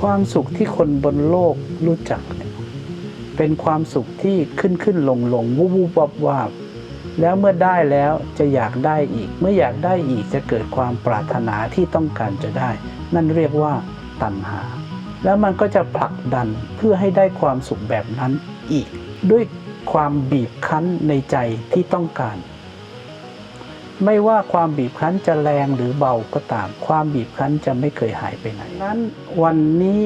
ความสุขที่คนบนโลกรู้จัก เป็นความสุขที่ขึ้นขึ้นลงลงวูบวูบวับวาบแล้วเมื่อได้แล้วจะอยากได้อีก เมื่ออยากได้อีกจะเกิดความปรารถนาที่ต้องการจะได้ นั่นเรียกว่าตัณหา แล้วมันก็จะผลักดันเพื่อให้ได้ความสุขแบบนั้นอีก ด้วยความบีบคั้นในใจที่ต้องการ ไม่ว่าความบีบคั้นจะแรงหรือเบาก็ตาม ความบีบคั้นจะไม่เคยหายไปไหน นั้นวันนี้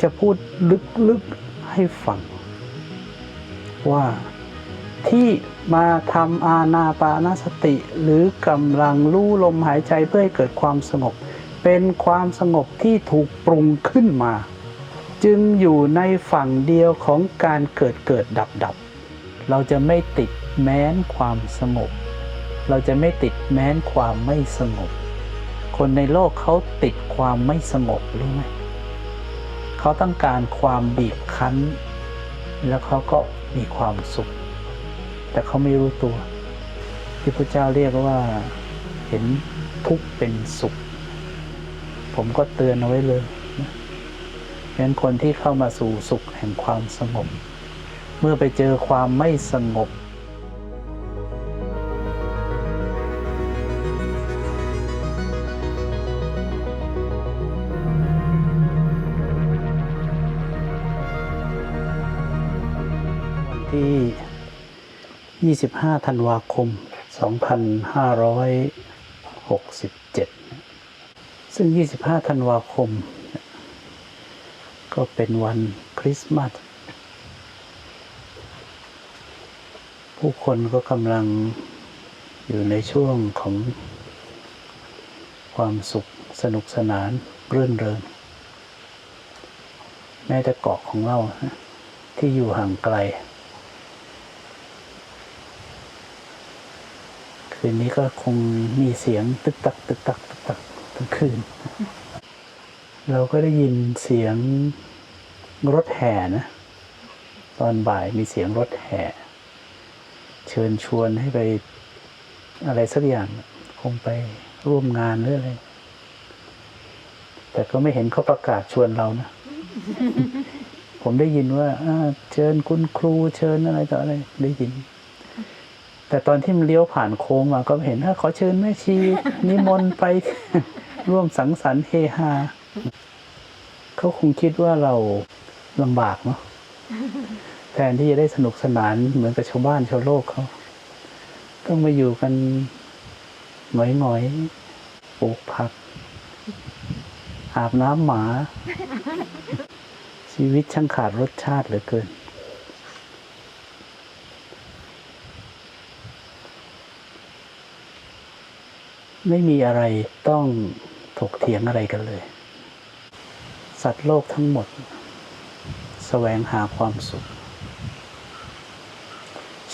จะพูดลึกๆให้ฟัง ว่าที่มาทำอาณาปานสติ หรือกำลังลู่ลมหายใจเพื่อให้เกิดความสงบ เป็นความสงบที่ถูกปรุงขึ้นมา จึงอยู่ในฝั่งเดียวของการเกิดเกิดดับดับ เราจะไม่ติดแม้นความสงบ เราจะไม่ติดแม้นความไม่สงบ คนในโลกเขาติดความไม่สงบรู้ไหมเขาต้องการความบีบคั้น แล้วเขาก็มีความสุข แต่เขาไม่รู้ตัว ที่พระเจ้าเรียกว่าเห็นทุกเป็นสุข ผมก็เตือนเอาไว้เลยนะเพราะฉะนั้นคนที่เข้ามาสู่สุขแห่งความสงบ เมื่อไปเจอความไม่สงบ 25ธันวาคม 2567 ซึ่ง 25ธันวาคม ก็เป็นวันคริสต์มาส ผู้คนก็กำลังอยู่ในช่วงของความสุขสนุกสนานรื่นเริงแม้แต่เกาะของเราที่อยู่ห่างไกล คืนนี้ก็คงมีเสียงตึกตักตึกตักตึกตักทั้งคืน เราก็ได้ยินเสียงรถแห่นะ ตอนบ่ายมีเสียงรถแห่ เชิญชวนให้ไปอะไรสักอย่างคงไปร่วมงานหรืออะไร แต่ก็ไม่เห็นเขาประกาศชวนเรานะ ผมได้ยินว่าอ่าเชิญคุณครูเชิญอะไรต่ออะไรได้ยิน แต่ตอนที่มันเลี้ยวผ่านโค้งมาก็เห็นถ้าขอเชิญแม่ชีนิมนต์ไปร่วมสังสรรค์เฮฮาเขาคงคิดว่าเราลำบากเนาะแทนที่จะได้สนุกสนานเหมือนกับชาวบ้านชาวโลกเขาต้องมาอยู่กันหงอยๆปลูกผัก อาบน้ำหมา ชีวิตช่างขาดรสชาติเหลือเกิน ไม่มีอะไรต้องถกเถียงอะไรกันเลย สัตว์โลกทั้งหมดแสวงหาความสุข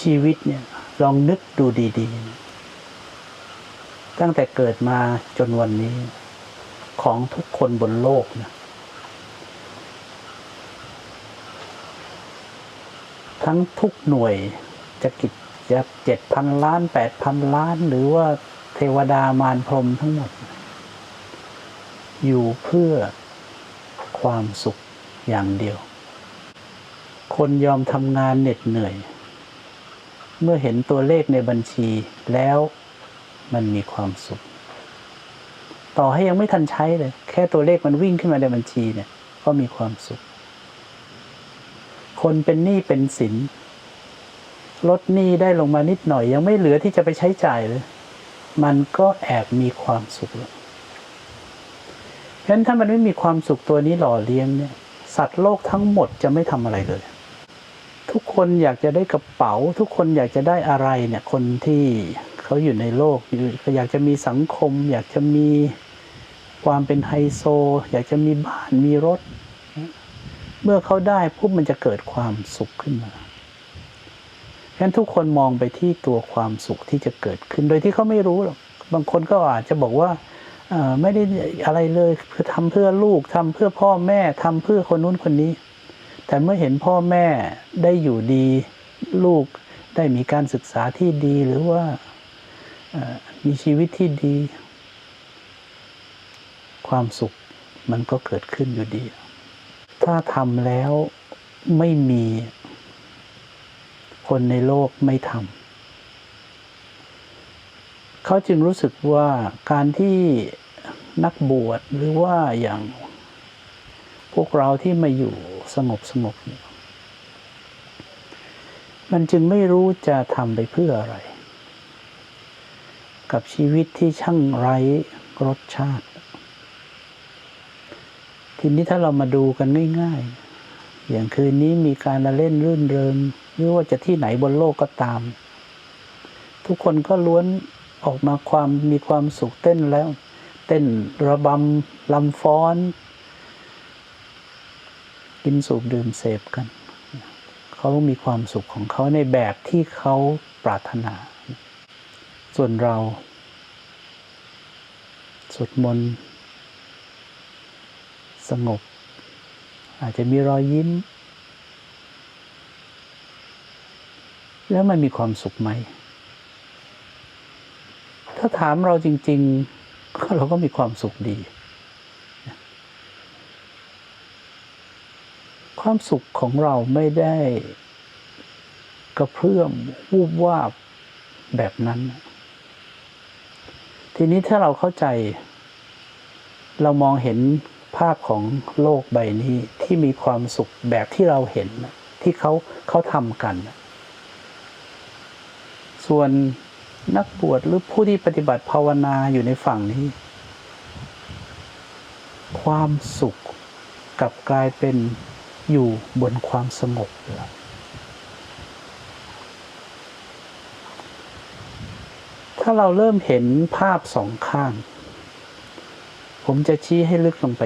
ชีวิตเนี่ยลองนึกดูดีๆ ตั้งแต่เกิดมาจนวันนี้ ของทุกคนบนโลกนะทั้งทุกหน่วยจะกิจจะเจ็ดพันล้านแปดพันล้านหรือว่า เทวดามารพรมทั้งหมด อยู่เพื่อความสุขอย่างเดียว คนยอมทำงานเหน็ดเหนื่อย เมื่อเห็นตัวเลขในบัญชีแล้วมันมีความสุข ต่อให้ยังไม่ทันใช้เลย แค่ตัวเลขมันวิ่งขึ้นมาในบัญชีเนี่ย ก็มีความสุข คนเป็นหนี้เป็นสินลดหนี้ได้ลงมานิดหน่อย ยังไม่เหลือที่จะไปใช้จ่ายเลย มันก็แอบมีความสุขแล้วฉะนั้นถ้ามันไม่มีความสุขตัวนี้หล่อเลี้ยงเนี่ย สัตว์โลกทั้งหมดจะไม่ทำอะไรเลย ทุกคนอยากจะได้กระเป๋า ทุกคนอยากจะได้อะไรเนี่ย คนที่เขาอยู่ในโลกอยู่อยากจะมีสังคม อยากจะมีความเป็นไฮโซ อยากจะมีบ้านมีรถ เมื่อเขาได้ปุ๊บมันจะเกิดความสุขขึ้นมา ฉะนั้นทุกคนมองไปที่ตัวความสุขที่จะเกิดขึ้น โดยที่เขาไม่รู้หรอก บางคนก็อาจจะบอกว่าไม่ได้อะไรเลยคือทำเพื่อลูกทำเพื่อพ่อแม่ทำเพื่อคนนู้นคนนี้ แต่เมื่อเห็นพ่อแม่ได้อยู่ดี ลูกได้มีการศึกษาที่ดีหรือว่ามีชีวิตที่ดี ความสุขมันก็เกิดขึ้นอยู่ดี ถ้าทำแล้วไม่มี คนในโลกไม่ทำเขาจึงรู้สึกว่าการที่นักบวชหรือว่าอย่างพวกเราที่มาอยู่สงบสงบมันจึงไม่รู้จะทำไปเพื่ออะไร กับชีวิตที่ช่างไร้รสชาติ ทีนี้ถ้าเรามาดูกันง่าย ๆ อย่างคืนนี้มีการละเล่นรื่นเริง ไม่ว่าจะที่ไหนบนโลกก็ตาม ทุกคนก็ล้วนออกมาความมีความสุขเต้นแล้ว เต้นระบำลำฟ้อน กินสูบดื่มเสพกัน เขามีความสุขของเขาในแบบที่เขาปรารถนา ส่วนเราสวดมนต์สงบ อาจจะมีรอยยิ้ม แล้วมันมีความสุขไหม ถ้าถามเราจริง ๆ เราก็มีความสุขดี ความสุขของเราไม่ได้กระเพื่อมวูบวาบแบบนั้น ทีนี้ถ้าเราเข้าใจ เรามองเห็นภาพของโลกใบนี้ที่มีความสุขแบบที่เราเห็นที่เขาเขาทำกันน่ะ ส่วนนักบวชหรือผู้ที่ปฏิบัติภาวนาอยู่ในฝั่งนี้ ความสุขกลับกลายเป็นอยู่บนความสงบถ้าเราเริ่มเห็นภาพสองข้าง ผมจะชี้ให้ลึกลงไป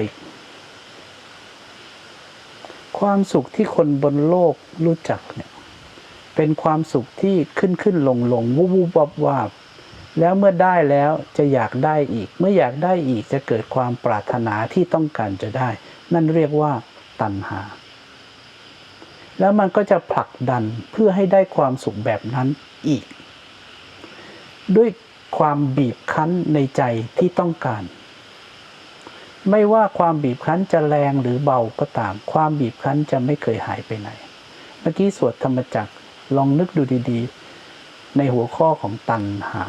ความสุขที่คนบนโลกรู้จักเนี่ย เป็นความสุขที่ขึ้นขึ้นลงลงวูบวูบวับวาบแล้วเมื่อได้แล้วจะอยากได้อีก เมื่ออยากได้อีกจะเกิดความปรารถนาที่ต้องการจะได้ นั่นเรียกว่าตัณหา แล้วมันก็จะผลักดันเพื่อให้ได้ความสุขแบบนั้นอีก ด้วยความบีบคั้นในใจที่ต้องการ ไม่ว่าความบีบคั้นจะแรงหรือเบาก็ตาม ความบีบคั้นจะไม่เคยหายไปไหน เมื่อกี้สวดธรรมจักร ลองนึกดูดีๆ ในหัวข้อของตัณหา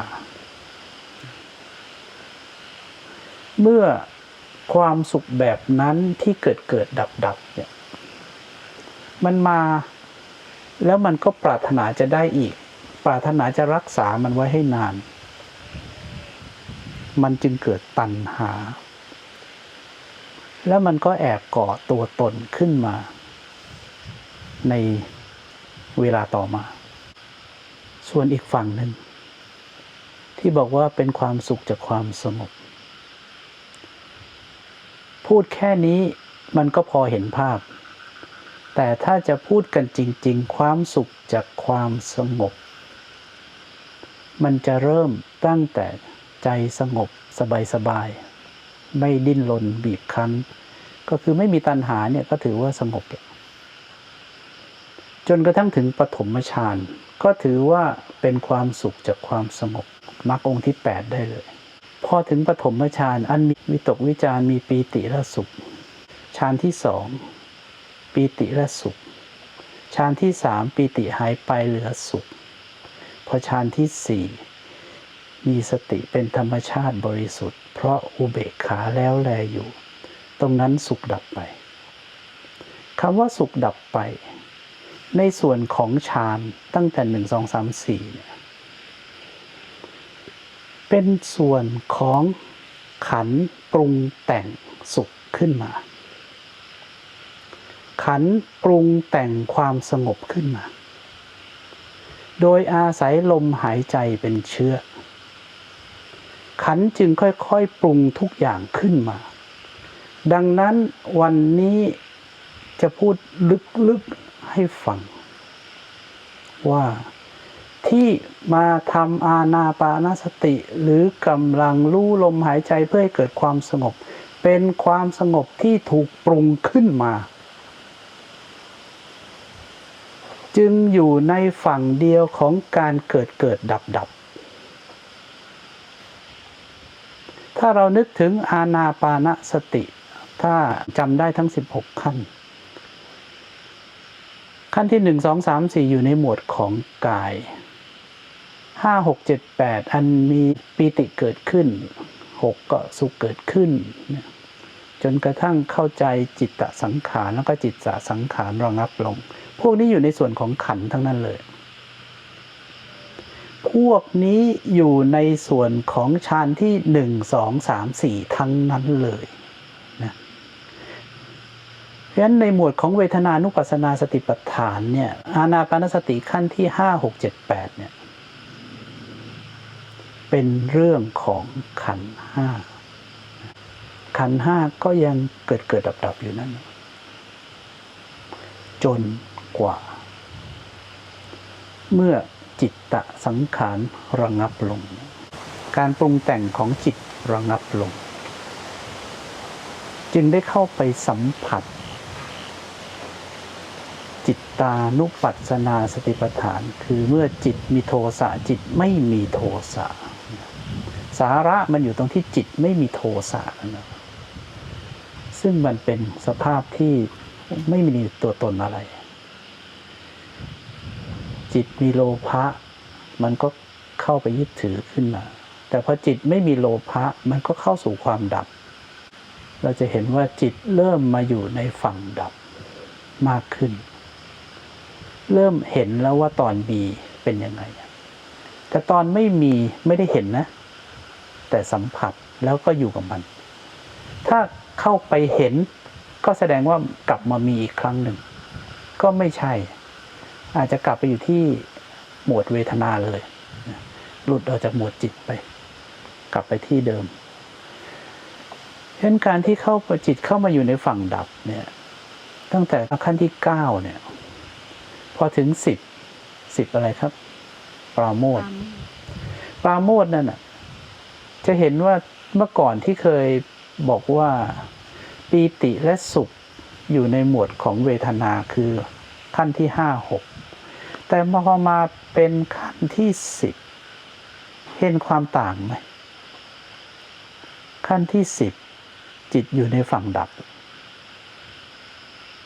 เมื่อความสุขแบบนั้นที่เกิดเกิดดับดับเนี่ย มันมาแล้วมันก็ปรารถนาจะได้อีก ปรารถนาจะรักษามันไว้ให้นาน มันจึงเกิดตัณหา แล้วมันก็แอบก่อตัวตนขึ้นมา ใน เวลาต่อมา ส่วนอีกฝั่งหนึ่ง ที่บอกว่าเป็นความสุขจากความสงบ พูดแค่นี้มันก็พอเห็นภาพ แต่ถ้าจะพูดกันจริง ๆ ความสุขจากความสงบ มันจะเริ่มตั้งแต่ใจสงบสบายๆไม่ดิ้นรนบีบคั้น ก็คือไม่มีตัณหาเนี่ยก็ถือว่าสงบ จนกระทั่งถึงปฐมฌานก็ถือว่าเป็นความสุขจากความสงบมรรคองค์ที่ 8 ได้เลย พอถึงปฐมฌานอันมีวิตกวิจารมีปีติและสุขฌานที่สองปีติและสุขฌานที่สามปีติหายไปเหลือสุข พอฌานที่สี่มีสติเป็นธรรมชาติบริสุทธิ์ เพราะอุเบกขาแล้วแลอยู่ ตรงนั้นสุขดับไปคำว่าสุขดับไป ในส่วนของฌานตั้งแต่หนึ่งสองสามสี่เนี่ยเป็นส่วนของขันปรุงแต่งสุขขึ้นมา ขันปรุงแต่งความสงบขึ้นมา โดยอาศัยลมหายใจเป็นเชื้อ ขันจึงค่อยๆ ปรุงทุกอย่างขึ้นมา ดังนั้นวันนี้จะพูดลึกๆ ให้ฟัง ว่าที่มาทำอาณาปานสติ หรือกำลังลู่ลมหายใจเพื่อให้เกิดความสงบ เป็นความสงบที่ถูกปรุงขึ้นมา จึงอยู่ในฝั่งเดียวของการเกิดเกิดดับดับ ถ้าเรานึกถึงอาณาปานสติ ถ้าจำได้ทั้ง 16 ขั้น ขั้นที่1 2 3 4อยู่ในหมวดของกาย5 6 7 8อันมีปีติเกิดขึ้น6ก็สุขเกิดขึ้น จนกระทั่งเข้าใจจิตตสังขารแล้วก็จิตตสังขารระงับลง พวกนี้อยู่ในส่วนของขันทั้งนั้นเลย พวกนี้อยู่ในส่วนของฌานที่หนึ่งสองสามสี่ทั้งนั้นเลย ฉะนั้นในหมวดของเวทนานุปัสสนาสติปัฏฐานเนี่ยอานาปานสติขั้นที่ห้าหกเจ็ดแปดเนี่ยเป็นเรื่องของขันห้าขันห้าก็ยังเกิดเกิดดับดับอยู่นั่น จนกว่า เมื่อจิตตะสังขารระงับลง การปรุงแต่งของจิตระงับลง จึงได้เข้าไปสัมผัส จิตตานุปัสสนาสติปัฏฐาน คือเมื่อจิตมีโทสะจิตไม่มีโทสะสาระมันอยู่ตรงที่จิตไม่มีโทสะนะซึ่งมันเป็นสภาพที่ไม่มีตัวตนอะไร จิตมีโลภะมันก็เข้าไปยึดถือขึ้นมา แต่พอจิตไม่มีโลภะมันก็เข้าสู่ความดับ เราจะเห็นว่าจิตเริ่มมาอยู่ในฝั่งดับมากขึ้น เริ่มเห็นแล้วว่าตอนมีเป็นยังไง แต่ตอนไม่มีไม่ได้เห็นนะ แต่สัมผัสแล้วก็อยู่กับมัน ถ้าเข้าไปเห็นก็แสดงว่ากลับมามีอีกครั้งหนึ่ง ก็ไม่ใช่ อาจจะกลับไปอยู่ที่หมวดเวทนาเลยหลุดออกจากหมวดจิตไป กลับไปที่เดิมเช่นการที่เข้าจิตเข้ามาอยู่ในฝั่งดับเนี่ย ตั้งแต่ขั้นที่เก้าเนี่ย พอถึงสิบสิบอะไรครับ ปราโมทย์ปราโมทย์นั่นน่ะ จะเห็นว่าเมื่อก่อนที่เคยบอกว่าปีติและสุขอยู่ในหมวดของเวทนาคือขั้นที่ห้าหกแต่พอมาเป็นขั้นที่สิบเห็นความต่างไหมขั้นที่สิบจิตอยู่ในฝั่งดับ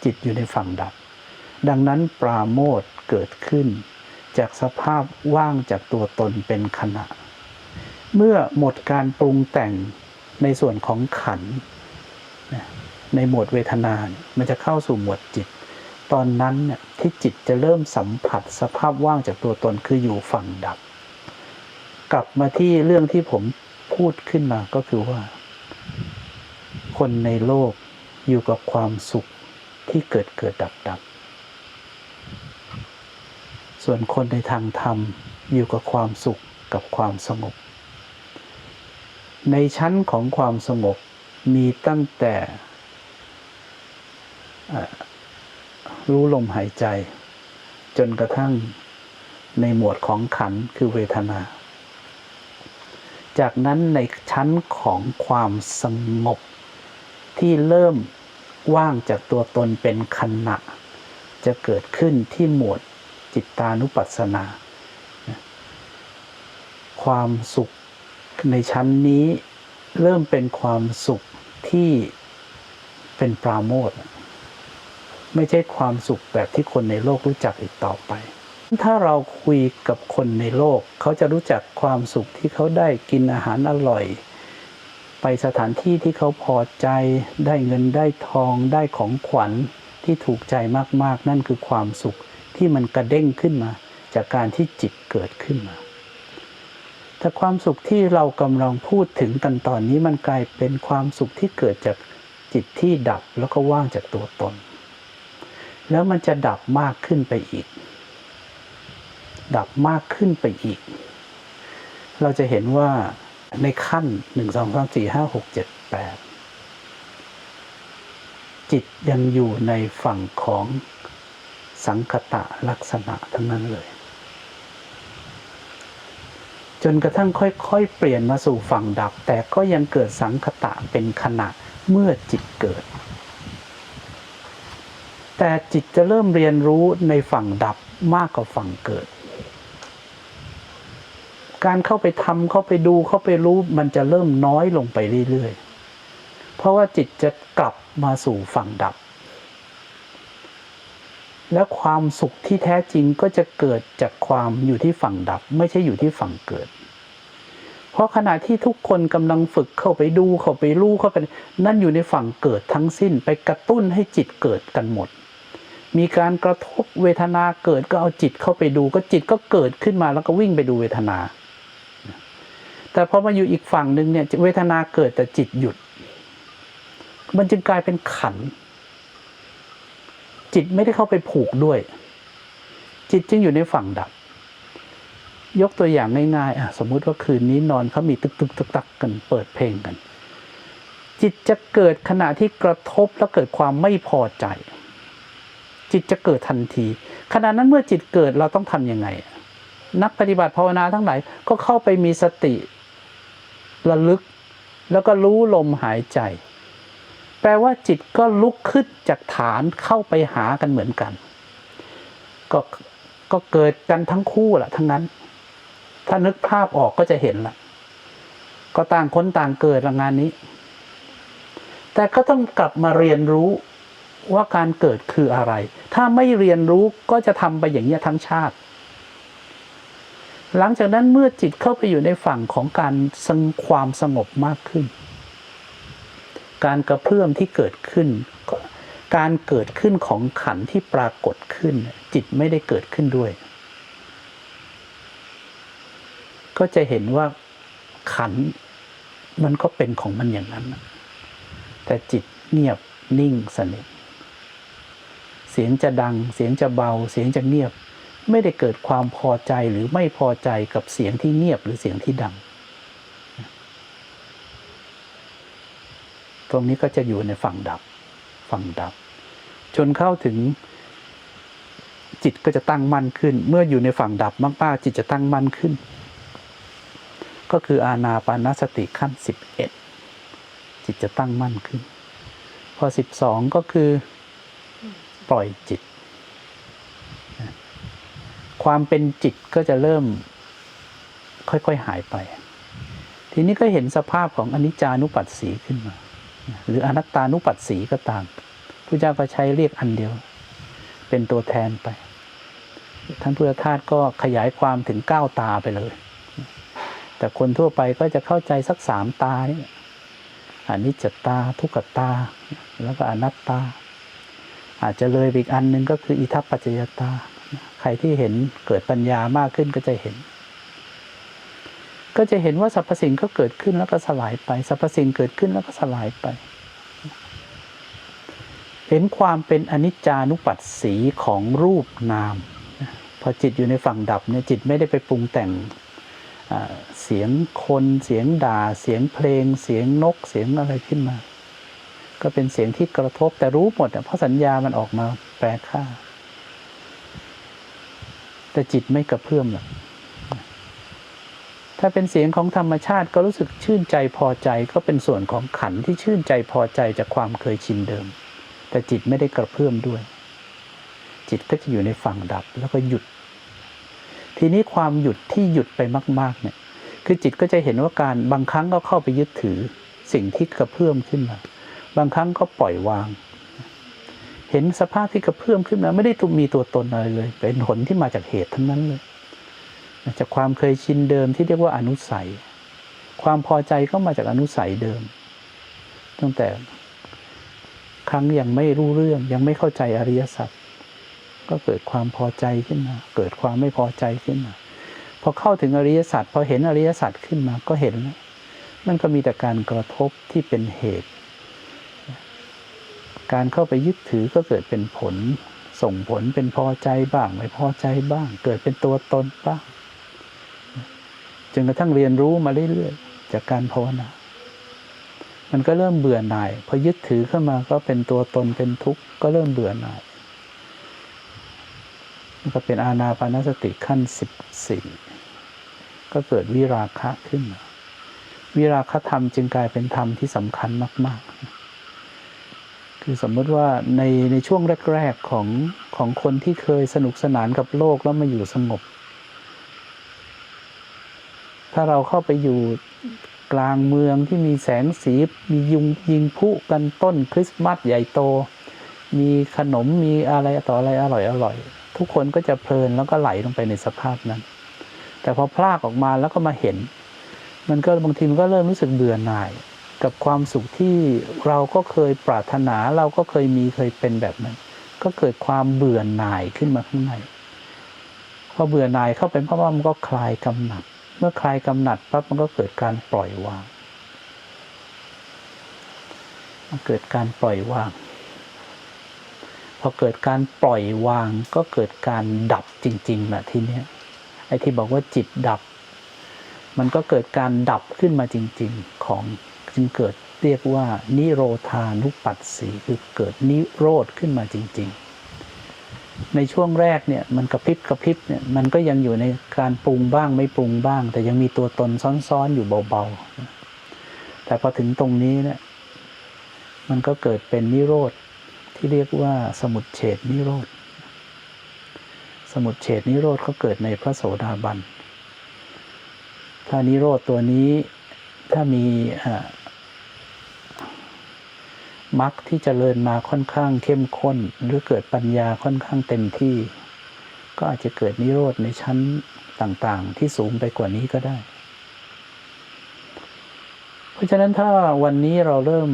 จิตอยู่ในฝั่งดับ ดังนั้นปราโมทเกิดขึ้น จากสภาพว่างจากตัวตนเป็นขณะ เมื่อหมดการปรุงแต่งในส่วนของขัน ในหมวดเวทนานมันจะเข้าสู่หมวดจิต ตอนนั้นเนี่ยที่จิตจะเริ่มสัมผัสสภาพว่างจากตัวตนคืออยู่ฝั่งดับ กลับมาที่เรื่องที่ผมพูดขึ้นมาก็คือว่า คนในโลกอยู่กับความสุขที่เกิดเกิดดับดับ ส่วนคนในทางธรรมอยู่กับความสุขกับความสงบ ในชั้นของความสงบมีตั้งแต่รู้ลมหายใจ จนกระทั่งในหมวดของขันคือเวทนา จากนั้นในชั้นของความสงบ ที่เริ่มว่างจากตัวตนเป็นขณะ จะเกิดขึ้นที่หมวด จิตตานุปัสสนา ความสุขในชั้นนี้เริ่มเป็นความสุขที่เป็นปราโมทไม่ใช่ความสุขแบบที่คนในโลกรู้จักอีกต่อไป ถ้าเราคุยกับคนในโลก เขาจะรู้จักความสุขที่เขาได้กินอาหารอร่อย ไปสถานที่ที่เขาพอใจได้เงินได้ทองได้ของขวัญที่ถูกใจมาก ๆ นั่นคือความสุข ที่มันกระเด้งขึ้นมา จากการที่จิตเกิดขึ้นมา แต่ความสุขที่เรากำลังพูดถึงกันตอนนี้มันกลายเป็นความสุขที่เกิดจากจิตที่ดับแล้วก็ว่างจากตัวตน แล้วมันจะดับมากขึ้นไปอีก ดับมากขึ้นไปอีก เราจะเห็นว่าในขั้นหนึ่งสองสามสี่ห้าหกเจ็ดแปดจิตยังอยู่ในฝั่งของ สังคตะลักษณะทั้งนั้นเลย จนกระทั่งค่อยๆ เปลี่ยนมาสู่ฝั่งดับ แต่ก็ยังเกิดสังคตะเป็นขณะเมื่อจิตเกิด แต่จิตจะเริ่มเรียนรู้ในฝั่งดับมากกว่าฝั่งเกิด การเข้าไปทำเข้าไปดูเข้าไปรู้มันจะเริ่มน้อยลงไปเรื่อยๆ เพราะว่าจิตจะกลับมาสู่ฝั่งดับ แล้วความสุขที่แท้จริงก็จะเกิดจากความอยู่ที่ฝั่งดับ ไม่ใช่อยู่ที่ฝั่งเกิด เพราะขณะที่ทุกคนกำลังฝึกเข้าไปดูเข้าไปรู้เข้าไปนั่นอยู่ในฝั่งเกิดทั้งสิ้นไปกระตุ้นให้จิตเกิดกันหมด มีการกระทบเวทนาเกิดก็เอาจิตเข้าไปดู ก็จิตก็เกิดขึ้นมาแล้วก็วิ่งไปดูเวทนา แต่พอมาอยู่อีกฝั่งหนึ่งเนี่ยเวทนาเกิดแต่จิตหยุด มันจึงกลายเป็นขันธ์ จิตไม่ได้เข้าไปผูกด้วย จิตจึงอยู่ในฝั่งดับ ยกตัวอย่างง่ายๆอะสมมุติว่าคืนนี้นอนเขามีตึกตึกตักตักกันเปิดเพลงกัน จิตจะเกิดขณะที่กระทบแล้วเกิดความไม่พอใจ จิตจะเกิดทันทีขณะนั้นเมื่อจิตเกิดเราต้องทำยังไง นักปฏิบัติภาวนาทั้งหลายก็เข้าไปมีสติระลึกแล้วก็รู้ลมหายใจ แปลว่าจิตก็ลุกขึ้นจากฐานเข้าไปหากันเหมือนกัน ก็ก็เกิดกันทั้งคู่แหละทั้งนั้น ถ้านึกภาพออกก็จะเห็นละก็ต่างคนต่างเกิดละงานนี้ แต่ก็ต้องกลับมาเรียนรู้ว่าการเกิดคืออะไร ถ้าไม่เรียนรู้ก็จะทำไปอย่างนี้ทั้งชาติ หลังจากนั้นเมื่อจิตเข้าไปอยู่ในฝั่งของการสงความสงบมากขึ้น การกระเพื่อมที่เกิดขึ้น การเกิดขึ้นของขันที่ปรากฏขึ้น จิตไม่ได้เกิดขึ้นด้วย ก็จะเห็นว่าขันมันก็เป็นของมันอย่างนั้น แต่จิตเงียบนิ่งสนิทเสียงจะดังเสียงจะเบา เสียงจะเงียบ ไม่ได้เกิดความพอใจหรือไม่พอใจกับเสียงที่เงียบหรือเสียงที่ดัง ตรงนี้ก็จะอยู่ในฝั่งดับ ฝั่งดับ จนเข้าถึงจิตก็จะตั้งมั่นขึ้น เมื่ออยู่ในฝั่งดับมากๆจิตจะตั้งมั่นขึ้น ก็คืออาณาปานสติขั้นสิบเอ็ดจิตจะตั้งมั่นขึ้น พอสิบสองก็คือปล่อยจิต ความเป็นจิตก็จะเริ่มค่อย ๆ หายไป ทีนี้ก็เห็นสภาพของอนิจจานุปัสสีขึ้นมา หรืออนัตตานุปัสสีก็ตามพระเจ้าก็ใช้เรียกอันเดียว เป็นตัวแทนไป ท่านพุทธทาสก็ขยายความถึงเก้าตาไปเลย แต่คนทั่วไปก็จะเข้าใจสักสามตานี่อนิจจตาทุกขตา แล้วก็อนัตตา อาจจะเลยไปอีกอันหนึ่งก็คืออิทัปปัจจยตา ใครที่เห็นเกิดปัญญามากขึ้นก็จะเห็น ก็จะเห็นว่าสรรพสิ่งก็เกิดขึ้นแล้วก็สลายไปสรรพสิ่งเกิดขึ้นแล้วก็สลายไป เห็นความเป็นอนิจจานุปัสสีของรูปนาม พอจิตอยู่ในฝั่งดับเนี่ยจิตไม่ได้ไปปรุงแต่งเสียงคนเสียงด่า เสียงเพลง เสียงนกเสียงอะไรขึ้นมา ก็เป็นเสียงที่กระทบแต่รู้หมดเพราะสัญญามันออกมาแปลค่า แต่จิตไม่กระเพื่อมหรอก ถ้าเป็นเสียงของธรรมชาติก็รู้สึกชื่นใจพอใจก็เป็นส่วนของขันที่ชื่นใจพอใจจากความเคยชินเดิม แต่จิตไม่ได้กระเพื่อมด้วย จิตก็จะอยู่ในฝั่งดับแล้วก็หยุด ทีนี้ความหยุดที่หยุดไปมาก ๆ เนี่ย คือจิตก็จะเห็นว่าการบางครั้งก็เข้าไปยึดถือสิ่งที่กระเพื่อมขึ้นมา บางครั้งก็ปล่อยวาง เห็นสภาพที่กระเพื่อมขึ้นมาไม่ได้ตุมีตัวตนอะไรเลย เป็นผลที่มาจากเหตุทั้งนั้นเลย จากความเคยชินเดิมที่เรียกว่าอนุสัย ความพอใจก็มาจากอนุสัยเดิม ตั้งแต่ครั้งยังไม่รู้เรื่องยังไม่เข้าใจอริยสัจก็เกิดความพอใจขึ้นมา เกิดความไม่พอใจขึ้นมาพอเข้าถึงอริยสัจพอเห็นอริยสัจขึ้นมาก็เห็นแล้วมันก็มีแต่การกระทบที่เป็นเหตุ การเข้าไปยึดถือก็เกิดเป็นผล ส่งผลเป็นพอใจบ้าง ไม่พอใจบ้าง เกิดเป็นตัวตนบ้าง นกระทั่งเรียนรู้มาเรื่อยๆจากการภาวนา มันก็เริ่มเบื่อหน่ายพอยึดถือขึ้นมาก็เป็นตัวตนเป็นทุกข์ก็เริ่มเบื่อหน่ายมันก็เป็นอาณาปานสติขั้นสิบสี่ก็เกิดวิราคะขึ้นมาวิราคะธรรมจึงกลายเป็นธรรมที่สำคัญมาก ๆ คือสมมติว่าในในช่วงแรก ๆ ของของคนที่เคยสนุกสนานกับโลกแล้วมาอยู่สงบ ถ้าเราเข้าไปอยู่กลางเมืองที่มีแสงสีมียุงยิงพุกันต้นคริสต์มาสใหญ่โต มีขนมมีอะไรต่ออะไรอร่อยอร่อยทุกคนก็จะเพลินแล้วก็ไหลลงไปในสภาพนั้น แต่พอพลากออกมาแล้วก็มาเห็น มันก็บางทีมันก็เริ่มรู้สึกเบื่อหน่าย กับความสุขที่เราก็เคยปรารถนาเราก็เคยมีเคยเป็นแบบนั้น ก็เกิดความเบื่อหน่ายขึ้นมาข้างในพอเบื่อหน่ายเข้าไปเพราะว่ามันก็คลายกำหนัด เมื่อคลายกำหนัดปั๊บมันก็เกิดการปล่อยวาง มันเกิดการปล่อยวาง พอเกิดการปล่อยวางก็เกิดการดับจริงๆแหละทีเนี้ยไอ้ที่บอกว่าจิตดับ มันก็เกิดการดับขึ้นมาจริง ๆ ของจึงเกิดเรียกว่านิโรธานุปัสสีคือเกิดนิโรธขึ้นมาจริง ๆ ในช่วงแรกเนี่ยมันกระพริบกระพริบเนี่ยมันก็ยังอยู่ในการปรุงบ้างไม่ปรุงบ้าง แต่ยังมีตัวตนซ้อนๆอยู่เบาๆ แต่พอถึงตรงนี้เนี่ยมันก็เกิดเป็นนิโรธที่เรียกว่าสมุดเฉดนิโรธสมุดเฉดนิโรธก็เกิดในพระโสดาบันถ้านิโรธตัวนี้ถ้ามี มรรคที่จเจริญมาค่อนข้างเข้มข้น หรือเกิดปัญญาค่อนข้างเต็มที่ ก็อาจจะเกิดนิโรธในชั้นต่างๆ ที่สูงไปกว่านี้ก็ได้ เพราะฉะนั้นถ้าวันนี้เราเริ่ม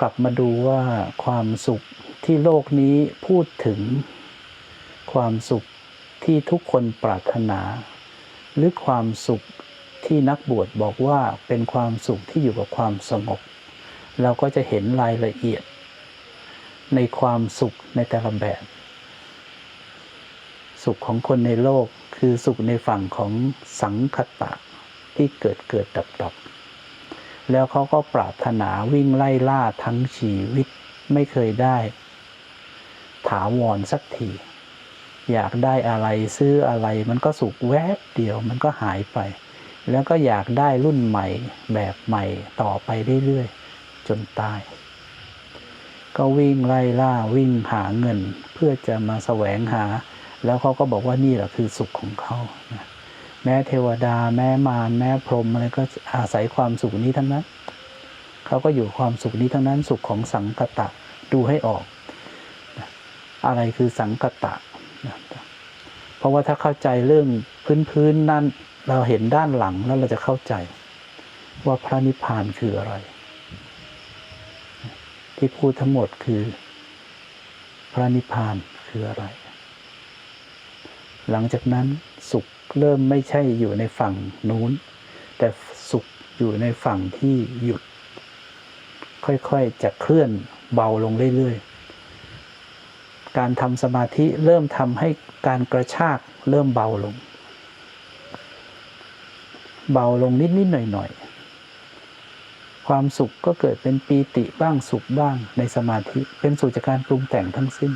กลับมาดูว่าความสุขที่โลกนี้พูดถึง ความสุขที่ทุกคนปรารถนา หรือความสุขที่นักบวชบอกว่าเป็นความสุขที่อยู่กับความสงบ เราก็จะเห็นรายละเอียด ในความสุขในแต่ละแบบ สุขของคนในโลกคือสุขในฝั่งของสังคตะที่เกิดเกิดดับดับแล้วเขาก็ปรารถนาวิ่งไล่ล่าทั้งชีวิตไม่เคยได้ ถาวรสักที อยากได้อะไรซื้ออะไรมันก็สุกแวบเดียวมันก็หายไป แล้วก็อยากได้รุ่นใหม่แบบใหม่ต่อไปเรื่อยๆ จนตาย ก็วิ่งไล่ล่าวิ่งหาเงิน เพื่อจะมาแสวงหา แล้วเขาก็บอกว่านี่แหละคือสุขของเขานะแม้เทวดาแม้มารแม้พรหมอะไรก็อาศัยความสุขนี้ทั้งนั้นเขาก็อยู่ความสุขนี้ทั้งนั้นสุขของสังกตะดูให้ออก อะไรคือสังกตะ เพราะว่าถ้าเข้าใจเรื่องพื้นๆนั่นเราเห็นด้านหลังแล้วเราจะเข้าใจ ว่าพระนิพพานคืออะไร ที่พูดทั้งหมดคือพระนิพพานคืออะไร หลังจากนั้นสุขเริ่มไม่ใช่อยู่ในฝั่งนู้น แต่สุขอยู่ในฝั่งที่หยุด ค่อยๆจะเคลื่อนเบาลงเรื่อยๆ การทำสมาธิเริ่มทำให้การกระชากเริ่มเบาลง เบาลงนิดๆหน่อยๆ ความสุขก็เกิดเป็นปีติบ้างสุขบ้างในสมาธิเป็นสุขจากการปรุงแต่งทั้งสิ้น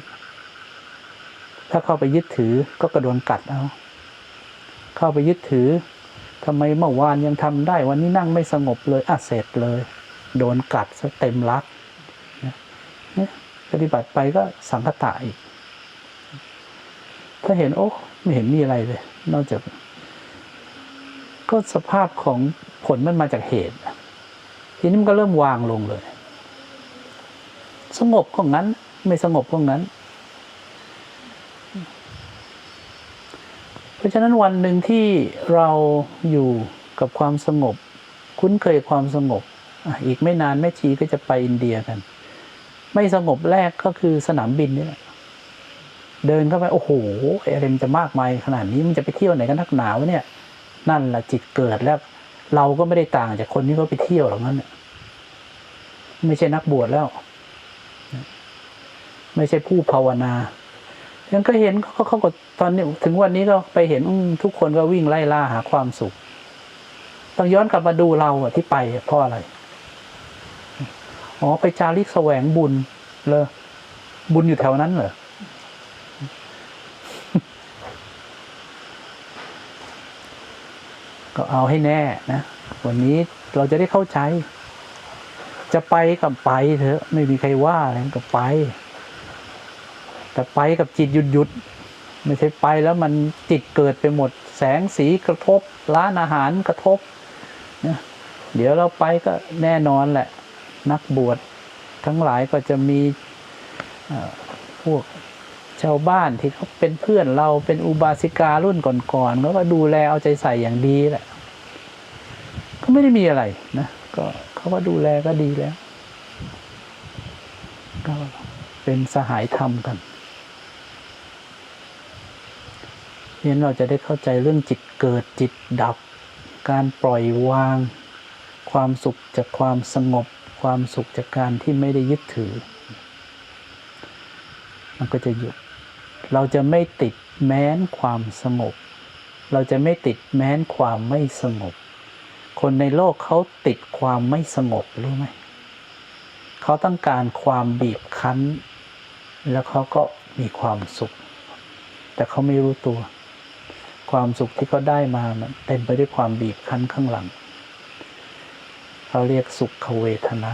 ถ้าเข้าไปยึดถือก็กระโดนกัดเอา เข้าไปยึดถือทำไมเมื่อวานยังทำได้วันนี้นั่งไม่สงบเลยอะเสร็จเลย โดนกัดซะเต็มรักเนี่ยปฏิบัติไปก็สังคตะอีก ถ้าเห็นโอ้ไม่เห็นมีอะไรเลย นอกจาก ก็สภาพของผลมันมาจากเหตุ ทีนี้มันก็เริ่มวางลงเลย สงบของนั้น ไม่สงบของนั้น เพราะฉะนั้นวันหนึ่งที่เราอยู่กับความสงบ คุ้นเคยความสงบอีกไม่นานแม่ชีก็จะไปอินเดียกัน ไม่สงบแรกก็คือสนามบินนี่แหละเดินเข้าไปโอ้โหอะไรมันจะมากมายขนาดนี้มันจะไปเที่ยวไหนกันนักหนาวเนี่ย นั่นแหละจิตเกิดแล้ว เราก็ไม่ได้ต่างจากคนที่เขาไปเที่ยวหรอกนั่นไม่ใช่นักบวชแล้ว ไม่ใช่ผู้ภาวนายังก็เห็นเขาเขาก็ตอนนี้ถึงวันนี้ก็ไปเห็นทุกคนก็วิ่งไล่ล่าหาความสุข ต้องย้อนกลับมาดูเราอะที่ไปเพราะอะไร อ๋อไปจาริกแสวงบุญเลยบุญอยู่แถวนั้นเหรอ ก็เอาให้แน่นะวันนี้เราจะได้เข้าใจ จะไปกับไปเถอะ ไม่มีใครว่าอะไรก็ไป แต่ไปกับจิตหยุดหยุดไม่ใช่ไปแล้วมันจิตเกิดไปหมด แสงสีกระทบ ร้านอาหารกระทบนะเดี๋ยวเราไปก็แน่นอนแหละ นักบวชทั้งหลายก็จะมีพวก ชาวบ้านที่เขาเป็นเพื่อนเราเป็นอุบาสิการุ่นก่อนๆเขาก็ดูแลเอาใจใส่อย่างดีแหละก็ไม่ได้มีอะไรนะก็เขาก็ดูแลก็ดีแล้ว ก็เป็นสหายธรรมกันเราะฉะนั้นเราจะได้เข้าใจเรื่องจิตเกิดจิตดับ การปล่อยวาง ความสุขจากความสงบ ความสุขจากการที่ไม่ได้ยึดถือ มันก็จะหยุด เราจะไม่ติดแม้นความสงบ เราจะไม่ติดแม้นความไม่สงบ คนในโลกเขาติดความไม่สงบรู้ไหมเขาต้องการความบีบคั้น แล้วเขาก็มีความสุข แต่เขาไม่รู้ตัว ความสุขที่เขาได้มามันเต็มไปด้วยความบีบคั้นข้างหลังเขาเรียกสุขเวทนา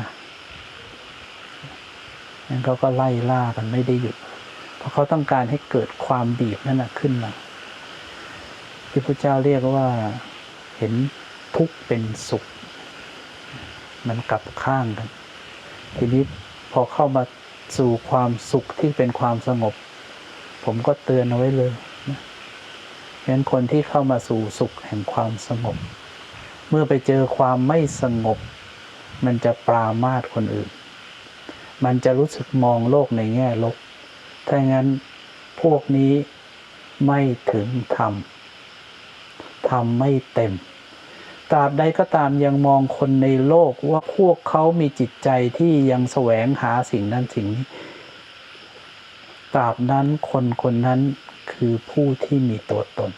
งั้นเขาก็ไล่ล่ากันไม่ได้หยุด เพราะเขาต้องการให้เกิดความบีบนั่นนะขึ้นมาที่พระเจ้าเรียกว่าเห็นทุกข์เป็นสุข มันกลับข้างกัน ทีนี้พอเข้ามาสู่ความสุขที่เป็นความสงบ ผมก็เตือนเอาไว้เลยนะเพราะฉะนั้นคนที่เข้ามาสู่สุขแห่งความสงบ เมื่อไปเจอความไม่สงบ มันจะปรามาสคนอื่น มันจะรู้สึกมองโลกในแง่ลบ ถ้างั้นพวกนี้ไม่ถึงธรรมธรรมไม่เต็ม ตราบใดก็ตามยังมองคนในโลกว่าพวกเขามีจิตใจที่ยังแสวงหาสิ่งนั้นสิ่งนี้ ตราบนั้นคนคนนั้นคือผู้ที่มีตัวตน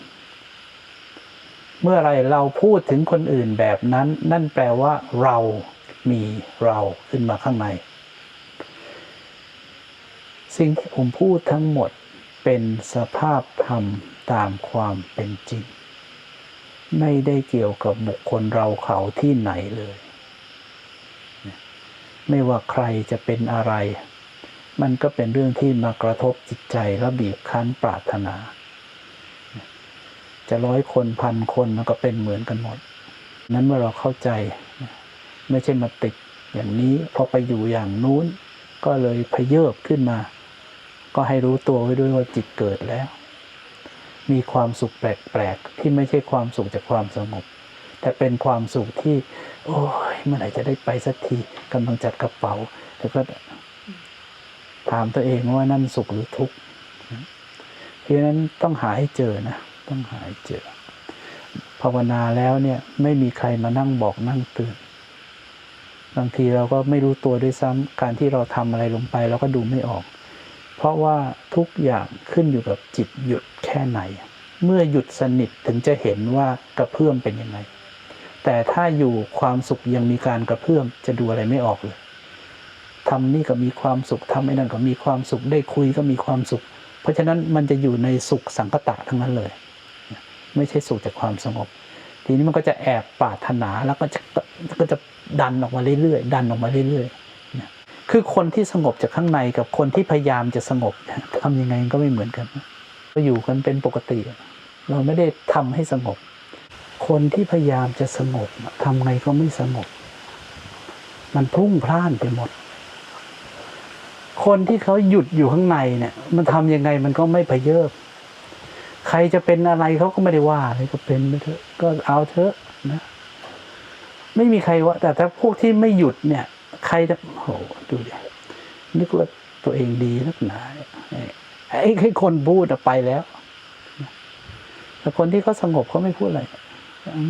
เมื่อไรเราพูดถึงคนอื่นแบบนั้น นั่นแปลว่าเรามีเราขึ้นมาข้างใน สิ่งที่ผมพูดทั้งหมดเป็นสภาพธรรมตามความเป็นจริง ไม่ได้เกี่ยวกับบุคคลเราเขาที่ไหนเลย ไม่ว่าใครจะเป็นอะไร มันก็เป็นเรื่องที่มากระทบจิตใจและบีบคั้นปรารถนา จะร้อยคนพันคนมันก็เป็นเหมือนกันหมด นั้นเมื่อเราเข้าใจ ไม่ใช่มาติดอย่างนี้พอไปอยู่อย่างนู้น ก็เลยพเยิบขึ้นมา ก็ให้รู้ตัวไว้ด้วยว่าจิตเกิดแล้ว มีความสุขแปลกๆที่ไม่ใช่ความสุขจากความสงบ แต่เป็นความสุขที่ โอ้ยเมื่อไหร่จะได้ไปสักทีกำลังจัดกระเป๋าแต่ก็ถามตัวเองว่านั่นสุขหรือทุกข์เพราะฉะนั้นต้องหาให้เจอนะ ต้องหาให้เจอ ภาวนาแล้วเนี่ยไม่มีใครมานั่งบอกนั่งเตือนบางทีเราก็ไม่รู้ตัวด้วยซ้ำการที่เราทำอะไรลงไป เราก็ดูไม่ออก เพราะว่าทุกอย่างขึ้นอยู่กับจิตหยุดแค่ไหน เมื่อหยุดสนิทถึงจะเห็นว่ากระเพื่อมเป็นยังไง แต่ถ้าอยู่ความสุขยังมีการกระเพื่อมจะดูอะไรไม่ออกเลยทำนี่ก็มีความสุขทำไอ้นั่นก็มีความสุขได้คุยก็มีความสุข เพราะฉะนั้นมันจะอยู่ในสุขสังกตะทั้งนั้นเลย ไม่ใช่สุขจากความสงบ ทีนี้มันก็จะแอบปาถนาแล้วก็จะก็จะดันออกมาเรื่อยๆดันออกมาเรื่อยๆ คือคนที่สงบจากข้างในกับคนที่พยายามจะสงบเนี่ยทำยังไงก็ไม่เหมือนกันก็อยู่กันเป็นปกติ เราไม่ได้ทำให้สงบ คนที่พยายามจะสงบทำไงก็ไม่สงบ มันพุ่งพล่านไปหมด คนที่เขาหยุดอยู่ข้างในเนี่ย มันทำยังไงมันก็ไม่พเยิบใครจะเป็นอะไรเขาก็ไม่ได้ว่าอะไรก็เป็นไปเถอะก็เอาเถอะนะ ไม่มีใครว่า แต่ถ้าพวกที่ไม่หยุดเนี่ย ใครจะโหดูดินึกว่าตัวเองดีนักหนาไอ้ไอ้คนพูดไปแล้วแต่คนที่เขาสงบเขาไม่พูดอะไร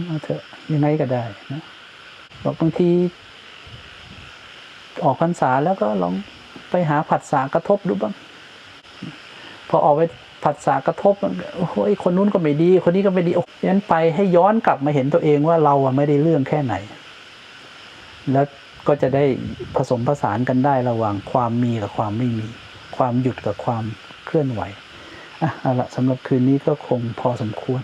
เอาเถอะยังไงก็ได้นะบอกบางที ออกพรรษาแล้วก็ลองไปหาผัสสะกระทบดูบ้าง พอออกไปผัสสะกระทบโอ้โหคนนู้นก็ไม่ดี คนนี้ก็ไม่ดีโอ้ยันไปให้ย้อนกลับมาเห็นตัวเองว่าเราอะไม่ได้เรื่องแค่ไหน แล้ว ก็จะได้ผสมผสานกันได้ระหว่างความมีกับความไม่มี ความหยุดกับความเคลื่อนไหวอะเอาละสำหรับคืนนี้ก็คงพอสมควร